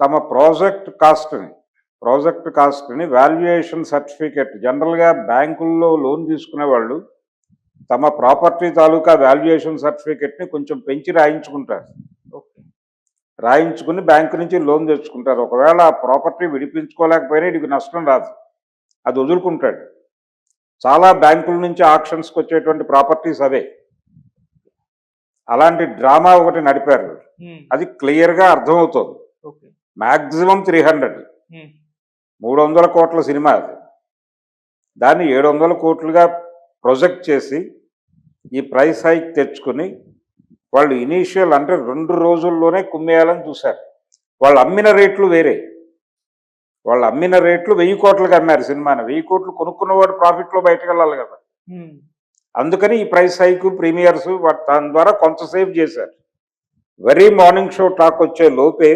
తమ ప్రాజెక్ట్ కాస్ట్ని ప్రాజెక్ట్ కాస్ట్ని వాల్యుయేషన్ సర్టిఫికెట్ జనరల్గా బ్యాంకుల్లో లోన్ తీసుకునే వాళ్ళు తమ ప్రాపర్టీ తాలూకా వాల్యుయేషన్ సర్టిఫికెట్ని కొంచెం పెంచి రాయించుకుంటారు. రాయించుకుని బ్యాంకు నుంచి లోన్ తెచ్చుకుంటారు. ఒకవేళ ఆ ప్రాపర్టీ విడిపించుకోలేకపోయినా వీడికి నష్టం రాదు. అది వదులుకుంటాడు. చాలా బ్యాంకుల నుంచి ఆక్షన్స్కి వచ్చేటువంటి ప్రాపర్టీస్ అవే. అలాంటి డ్రామా ఒకటి నడిపారు. అది క్లియర్గా అర్థమవుతుంది. Maximum three hundred. మూడు వందల కోట్ల సినిమా అది. దాన్ని ఏడు వందల కోట్లుగా ప్రొజెక్ట్ చేసి ఈ ప్రైస్ హైక్ తెచ్చుకుని వాళ్ళు ఇనీషియల్ అంటే రెండు రోజుల్లోనే కుమ్మేయాలని చూశారు. వాళ్ళు అమ్మిన రేట్లు వేరే. వాళ్ళు అమ్మిన రేట్లు వెయ్యి కోట్లుగా అమ్మారు సినిమాని. వెయ్యి కోట్లు కొనుక్కున్నవాడు ప్రాఫిట్లో బయటకు వెళ్ళాలి కదా అందుకని ఈ ప్రైస్ హైక్ ప్రీమియర్స్ దాని ద్వారా కొంత సేవ్ చేశారు. వెరీ మార్నింగ్ షో టాక్ వచ్చే లోపే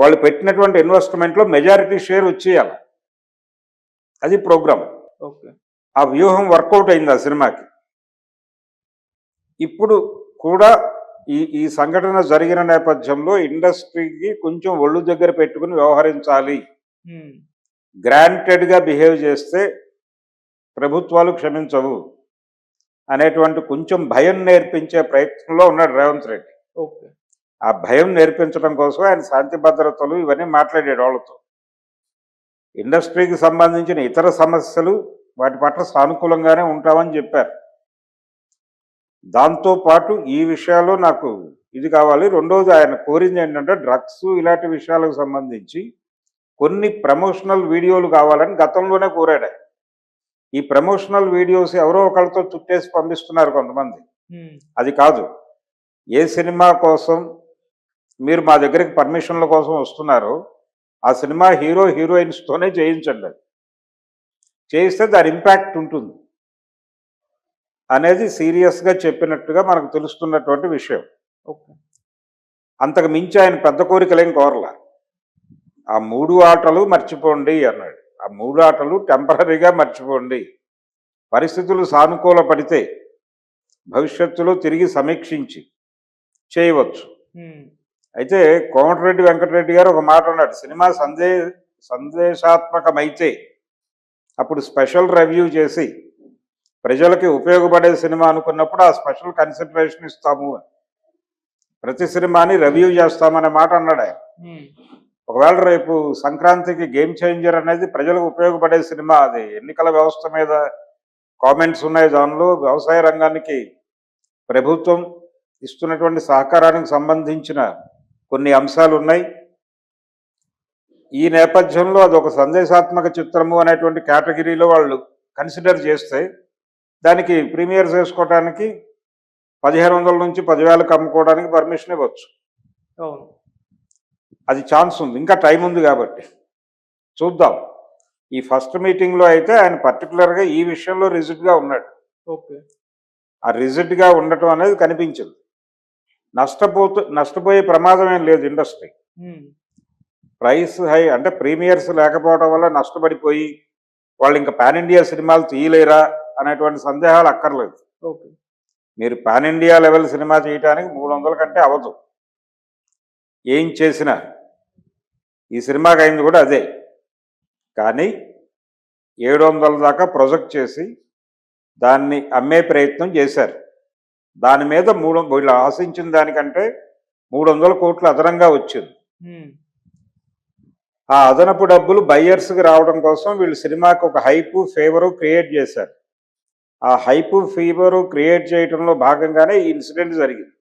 వాళ్ళు పెట్టినటువంటి ఇన్వెస్ట్మెంట్లో మెజారిటీ షేర్ వచ్చేయాలి. అది ప్రోగ్రామ్ ఓకే. ఆ వ్యూహం వర్కౌట్ అయింది ఆ సినిమాకి. ఇప్పుడు కూడా ఈ ఈ సంఘటన జరిగిన నేపథ్యంలో ఇండస్ట్రీకి కొంచెం ఒళ్ళు దగ్గర పెట్టుకుని వ్యవహరించాలి. గ్రాంటెడ్గా బిహేవ్ చేస్తే ప్రభుత్వాలు క్షమించవు అనేటువంటి కొంచెం భయం నేర్పించే ప్రయత్నంలో ఉన్నాడు రేవంత్ రెడ్డి. ఓకే. ఆ భయం నేర్పించడం కోసం ఆయన శాంతి భద్రతలు ఇవన్నీ మాట్లాడాడు వాళ్ళతో. ఇండస్ట్రీకి సంబంధించిన ఇతర సమస్యలు వాటి పట్ల సానుకూలంగానే ఉంటామని చెప్పారు. దాంతో పాటు ఈ విషయాల్లో నాకు ఇది కావాలి. రెండోది ఆయన కోరింది ఏంటంటే డ్రగ్స్ ఇలాంటి విషయాలకు సంబంధించి కొన్ని ప్రమోషనల్ వీడియోలు కావాలని గతంలోనే కోరాడు. ఈ ప్రమోషనల్ వీడియోస్ ఎవరో ఒకళ్ళతో చుట్టేసి పంపిస్తున్నారు కొంతమంది. అది కాదు. ఏ సినిమా కోసం మీరు మా దగ్గరికి పర్మిషన్ల కోసం వస్తున్నారో ఆ సినిమా హీరో హీరోయిన్స్తోనే చేయించండి అది. చేయిస్తే దాని ఇంపాక్ట్ ఉంటుంది. అనేది సీరియస్గా చెప్పినట్టుగా మనకు తెలుస్తున్నటువంటి విషయం. ఓకే. అంతకు మించి ఆయన పెద్ద కోరికలేం కోరలా. ఆ మూడు ఆటలు మర్చిపోండి అన్నాడు. ఆ మూడు ఆటలు టెంపరీగా మర్చిపోండి. పరిస్థితులు సానుకూల పడితే భవిష్యత్తులో తిరిగి సమీక్షించి చేయవచ్చు. అయితే కోమటిరెడ్డి వెంకటరెడ్డి గారు ఒక మాట అన్నాడు సినిమా సందే సందేశాత్మకమైతే అప్పుడు స్పెషల్ రివ్యూ చేసి ప్రజలకి ఉపయోగపడే సినిమా అనుకున్నప్పుడు ఆ స్పెషల్ కన్సిడరేషన్ ఇస్తాము అని. ప్రతి సినిమాని రివ్యూ చేస్తామనే మాట అన్నాడు ఆయన. ఒకవేళ రేపు సంక్రాంతికి గేమ్ చేంజర్ అనేది ప్రజలకు ఉపయోగపడే సినిమా అది ఎన్నికల వ్యవస్థ మీద కామెంట్స్ ఉన్నాయి దానిలో వ్యవసాయ రంగానికి ప్రభుత్వం ఇస్తున్నటువంటి సహకారానికి సంబంధించిన కొన్ని అంశాలు ఉన్నాయి ఈ నేపథ్యంలో అది ఒక సందేశాత్మక చిత్రము అనేటువంటి కేటగిరీలో వాళ్ళు కన్సిడర్ చేస్తే దానికి ప్రీమియర్స్ వేసుకోవడానికి పదిహేను వందల నుంచి పదివేలకు అమ్ముకోవడానికి పర్మిషన్ ఇవ్వచ్చు. అవును. అది ఛాన్స్ ఉంది. ఇంకా టైం ఉంది కాబట్టి చూద్దాం. ఈ ఫస్ట్ మీటింగ్లో అయితే ఆయన పర్టికులర్గా ఈ విషయంలో రిజిడ్గా ఉన్నాడు. ఓకే. ఆ రిజిడ్గా ఉండటం అనేది కనిపించింది. నష్టపోతూ నష్టపోయే ప్రమాదం ఏం లేదు ఇండస్ట్రీ. ప్రైస్ హై అంటే ప్రీమియర్స్ లేకపోవడం వల్ల నష్టపడిపోయి వాళ్ళు ఇంకా పాన్ ఇండియా సినిమాలు తీయలేరా అనేటువంటి సందేహాలు అక్కర్లేదు. ఓకే. మీరు పాన్ ఇండియా లెవెల్ సినిమా చేయడానికి మూడు వందల కంటే అవ్వదు ఏం చేసినా ఈ సినిమాకి అయింది కూడా అదే. కానీ ఏడు వందల దాకా ప్రొజెక్ట్ చేసి దాన్ని అమ్మే ప్రయత్నం చేశారు. దాని మీద మూడు వీళ్ళు ఆశించిన దానికంటే మూడు వందల కోట్లు అదనంగా వచ్చింది. ఆ అదనపు డబ్బులు బయ్యర్స్కి రావడం కోసం వీళ్ళు సినిమాకి ఒక హైపు ఫేవరు క్రియేట్ చేశారు. ఆ హైపు ఫీవరు క్రియేట్ చేయడంలో భాగంగానే ఈ ఇన్సిడెంట్ జరిగింది.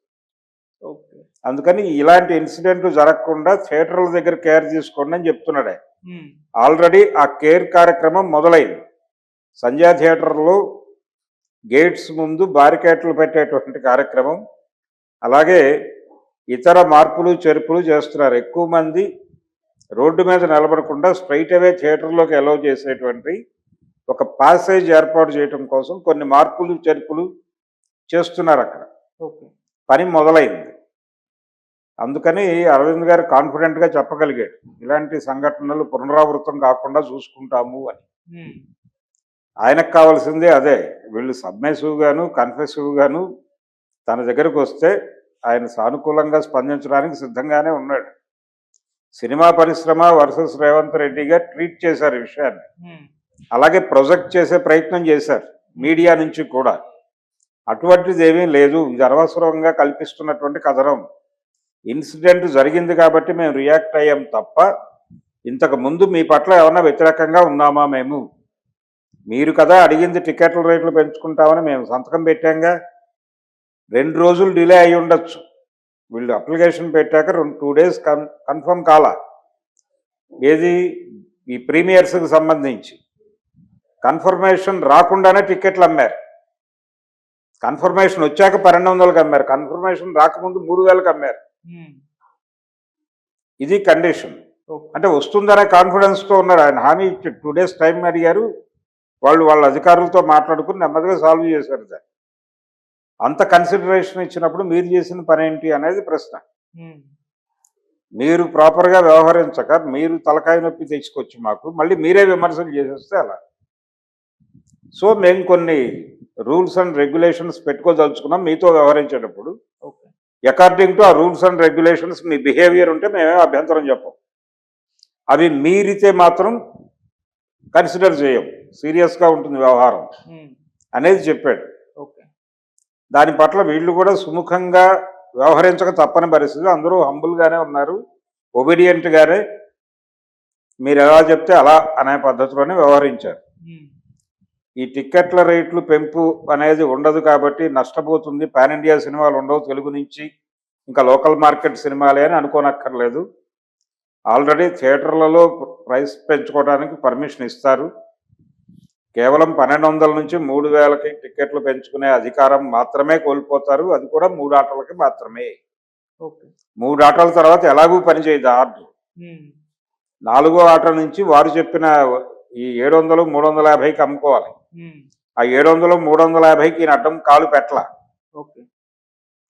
అందుకని ఇలాంటి ఇన్సిడెంట్ జరగకుండా థియేటర్ల దగ్గర కేర్ తీసుకోండి అని చెప్తున్నాడు ఆల్రెడీ ఆ కేర్ కార్యక్రమం మొదలైంది. సంధ్యా థియేటర్లో గేట్స్ ముందు బారికేట్లు పెట్టేటువంటి కార్యక్రమం. అలాగే ఇతర మార్పులు చెరుపులు చేస్తున్నారు. ఎక్కువ మంది రోడ్డు మీద నిలబడకుండా స్ట్రైట్ అవే థియేటర్లోకి అలౌ చేసేటువంటి ఒక పాసేజ్ ఏర్పాటు చేయడం కోసం కొన్ని మార్పులు చెరుపులు చేస్తున్నారు అక్కడ. పని మొదలైంది. అందుకని అరవింద్ గారు కాన్ఫిడెంట్గా చెప్పగలిగాడు. ఇలాంటి సంఘటనలు పునరావృతం కాకుండా చూసుకుంటాము అని. ఆయనకు కావాల్సిందే అదే. వీళ్ళు సబ్మెసివ్ గాను కన్ఫెసివ్ గాను తన దగ్గరకు వస్తే ఆయన సానుకూలంగా స్పందించడానికి సిద్ధంగానే ఉన్నాడు. సినిమా పరిశ్రమ వర్సెస్ రేవంత్ రెడ్డిగా ట్రీట్ చేశారు ఈ విషయాన్ని. అలాగే ప్రొజెక్ట్ చేసే ప్రయత్నం చేశారు మీడియా నుంచి కూడా. అటువంటిది ఏమీ లేదు. ఇది అనవసరంగా కల్పిస్తున్నటువంటి కథనం. ఇన్సిడెంట్ జరిగింది కాబట్టి మేము రియాక్ట్ అయ్యాం తప్ప ఇంతకు ముందు మీ పట్ల ఏమన్నా వ్యతిరేకంగా ఉన్నామా మేము? మీరు కదా అడిగింది టికెట్ల రేట్లు పెంచుకుంటామని మేము సంతకం పెట్టాంగా. రెండు రోజులు డిలే అయి ఉండొచ్చు. వీళ్ళు అప్లికేషన్ పెట్టాక రెండు టూ డేస్ కన్ కన్ఫర్మ్ కాలా. ఏది? ఈ ప్రీమియర్స్కి సంబంధించి. కన్ఫర్మేషన్ రాకుండానే టికెట్లు అమ్మారు. కన్ఫర్మేషన్ వచ్చాక పన్నెండు వందలకు అమ్మారు. కన్ఫర్మేషన్ రాకముందు మూడు వేలకు అమ్మారు. ఇది కండిషన్. అంటే వస్తుందనే కాన్ఫిడెన్స్తో ఉన్నారు. ఆయన హామీ ఇచ్చి టూ డేస్ టైం అడిగారు. వాళ్ళు వాళ్ళ అధికారులతో మాట్లాడుకుని నెమ్మదిగా సాల్వ్ చేశారు దాన్ని అంత కన్సిడరేషన్ ఇచ్చినప్పుడు మీరు చేసిన పని ఏంటి అనేది ప్రశ్న. మీరు ప్రాపర్గా వ్యవహరించక మీరు తలకాయ నొప్పి తెచ్చుకొచ్చి మాకు మళ్ళీ మీరే విమర్శలు చేసేస్తే అలా సో మేము కొన్ని రూల్స్ అండ్ రెగ్యులేషన్స్ పెట్టుకోదలుచుకున్నాం మీతో వ్యవహరించేటప్పుడు. అకార్డింగ్ టు ఆ రూల్స్ అండ్ రెగ్యులేషన్స్ మీ బిహేవియర్ ఉంటే మేమే అభ్యంతరం చెప్పం. అవి మీరితే మాత్రం కన్సిడర్ చేయం. సీరియస్గా ఉంటుంది వ్యవహారం ఉమ్, అనేది చెప్పాడు. ఓకే. దాని పట్ల వీళ్ళు కూడా సుముఖంగా వ్యవహరించక తప్పని పరిస్థితి అందరూ హంబుల్గానే ఉన్నారు. ఒబీడియంట్గానే మీరు ఎలా చెప్తే అలా అనే పద్ధతిలోనే వ్యవహరించారు. ఉమ్, ఈ టిక్కెట్ల రేట్లు పెంపు అనేది ఉండదు కాబట్టి నష్టపోతుంది. పాన్ ఇండియా సినిమాలు ఉండవు తెలుగు నుంచి. ఇంకా లోకల్ మార్కెట్ సినిమాలే అని అనుకోనక్కర్లేదు. ఆల్రెడీ థియేటర్లలో ప్రైస్ పెంచుకోవడానికి పర్మిషన్ ఇస్తారు. కేవలం పన్నెండు వందల నుంచి మూడు వేలకి టిక్కెట్లు పెంచుకునే అధికారం మాత్రమే కోల్పోతారు. అది కూడా మూడు ఆటలకి మాత్రమే. ఓకే. మూడు ఆటల తర్వాత ఎలాగూ పనిచేయదు ఆర్డర్. నాలుగో ఆట నుంచి వారు చెప్పిన ఈ ఏడు వందలు మూడు వందల యాభైకి అమ్ముకోవాలి. ఆ ఏడు వందలు మూడు వందల యాభైకి ఈయన అడ్డం కాలు పెట్టల. ఓకే.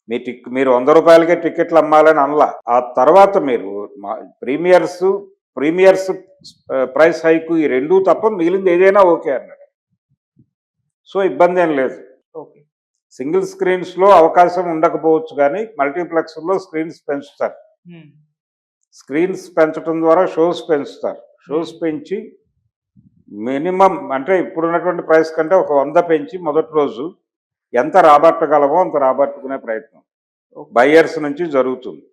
మీ టిక్ మీరు వంద రూపాయలకే టికెట్లు అమ్మాలని అనలా. ఆ తర్వాత మీరు ప్రీమియర్స్ ప్రీమియర్స్ ప్రైస్ హైక్ ఈ రెండూ తప్ప మిగిలింది ఏదైనా ఓకే అన్నాడు. సో ఇబ్బంది ఏం లేదు. ఓకే. సింగిల్ స్క్రీన్స్లో అవకాశం ఉండకపోవచ్చు కానీ మల్టీప్లెక్స్లో స్క్రీన్స్ పెంచుతారు. స్క్రీన్స్ పెంచడం ద్వారా షోస్ పెంచుతారు. షోస్ పెంచి మినిమం అంటే ఇప్పుడున్నటువంటి ప్రైస్ కంటే ఒక వంద పెంచి మొదటి రోజు ఎంత రాబట్టగలమో అంత రాబట్టుకునే ప్రయత్నం. ఓకే. బయ్యర్స్ నుంచి జరుగుతుంది.